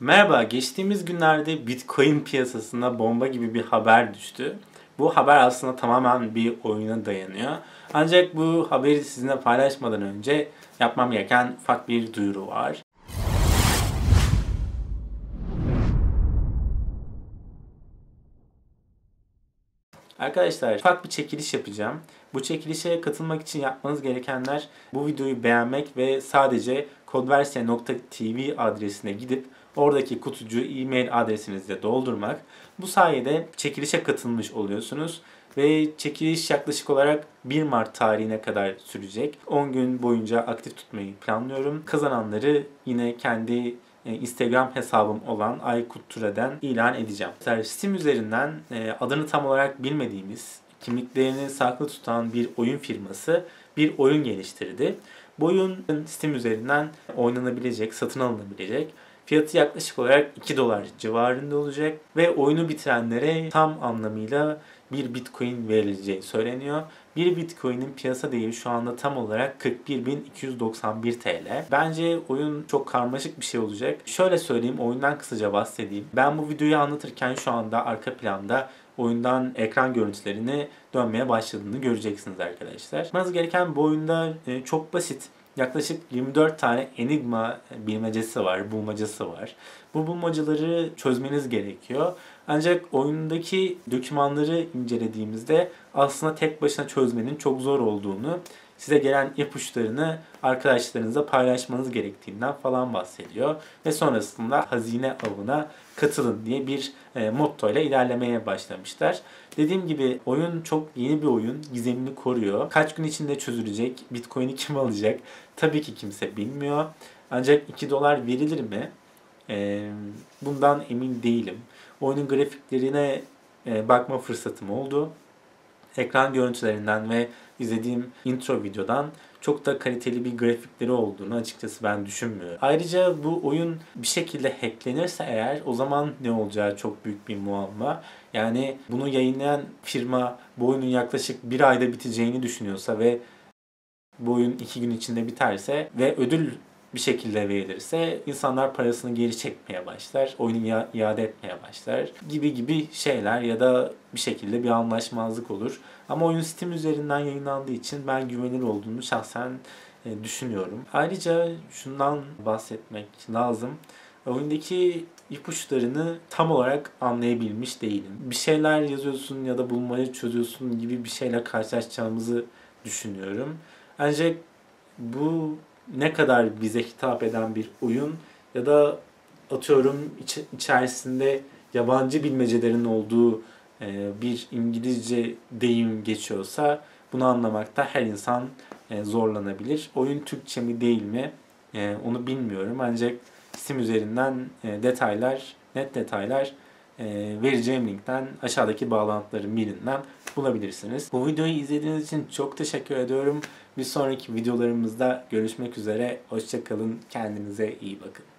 Merhaba, geçtiğimiz günlerde Bitcoin piyasasına bomba gibi bir haber düştü. Bu haber aslında tamamen bir oyuna dayanıyor. Ancak bu haberi sizinle paylaşmadan önce yapmam gereken ufak bir duyuru var. Arkadaşlar ufak bir çekiliş yapacağım. Bu çekilişe katılmak için yapmanız gerekenler bu videoyu beğenmek ve sadece kodversiya.tv adresine gidip oradaki kutucuğu e-mail adresinizle doldurmak. Bu sayede çekilişe katılmış oluyorsunuz ve çekiliş yaklaşık olarak 1 Mart tarihine kadar sürecek. 10 gün boyunca aktif tutmayı planlıyorum. Kazananları yine kendi e, Instagram hesabım olan Aykut Türe'den ilan edeceğim. Mesela Steam üzerinden e, adını tam olarak bilmediğimiz, kimliklerini saklı tutan bir oyun firması bir oyun geliştirdi. Bu oyun Steam üzerinden oynanabilecek, satın alınabilecek. Fiyatı yaklaşık olarak 2 dolar civarında olacak ve oyunu bitirenlere tam anlamıyla bir bitcoin verileceği söyleniyor. Bir bitcoin'in piyasa değeri şu anda tam olarak 41.291 TL. Bence oyun çok karmaşık bir şey olacak. Şöyle söyleyeyim, oyundan kısaca bahsedeyim. Ben bu videoyu anlatırken şu anda arka planda oyundan ekran görüntülerini dönmeye başladığını göreceksiniz arkadaşlar. Yapmanız gereken bu oyunda e, çok basit. Yaklaşık 24 tane enigma bilmecesi var, bulmacası var. Bu bulmacaları çözmeniz gerekiyor. Ancak oyundaki dokümanları incelediğimizde aslında tek başına çözmenin çok zor olduğunu, size gelen ipuçlarını arkadaşlarınızla paylaşmanız gerektiğinden falan bahsediyor. Ve sonrasında hazine avına katılın diye bir e, motto ile ilerlemeye başlamışlar. Dediğim gibi oyun çok yeni bir oyun. Gizemini koruyor. Kaç gün içinde çözülecek? Bitcoin'i kim alacak? Tabii ki kimse bilmiyor. Ancak 2 dolar verilir mi? E, bundan emin değilim. Oyunun grafiklerine e, bakma fırsatım oldu. Ekran görüntülerinden ve izlediğim intro videodan çok da kaliteli bir grafikleri olduğunu açıkçası ben düşünmüyorum. Ayrıca bu oyun bir şekilde hacklenirse eğer o zaman ne olacağı çok büyük bir muamma. Yani bunu yayınlayan firma bu oyunun yaklaşık bir ayda biteceğini düşünüyorsa ve bu oyun iki gün içinde biterse ve ödül bir şekilde verilirse insanlar parasını geri çekmeye başlar, oyunu iade etmeye başlar gibi gibi şeyler ya da bir şekilde bir anlaşmazlık olur. Ama oyun Steam üzerinden yayınlandığı için ben güvenilir olduğunu şahsen e, düşünüyorum. Ayrıca şundan bahsetmek lazım. Oyundaki ipuçlarını tam olarak anlayabilmiş değilim. Bir şeyler yazıyorsun ya da bulmayı çözüyorsun gibi bir şeyle karşılaşacağımızı düşünüyorum. Ancak bu ne kadar bize hitap eden bir oyun ya da atıyorum iç, içerisinde yabancı bilmecelerin olduğu e, bir İngilizce deyim geçiyorsa bunu anlamakta her insan e, zorlanabilir. Oyun Türkçe mi değil mi e, onu bilmiyorum ancak Steam üzerinden e, detaylar, net detaylar vereceğim linkten aşağıdaki bağlantıların birinden bulabilirsiniz. Bu videoyu izlediğiniz için çok teşekkür ediyorum. Bir sonraki videolarımızda görüşmek üzere. Hoşçakalın. Kendinize iyi bakın.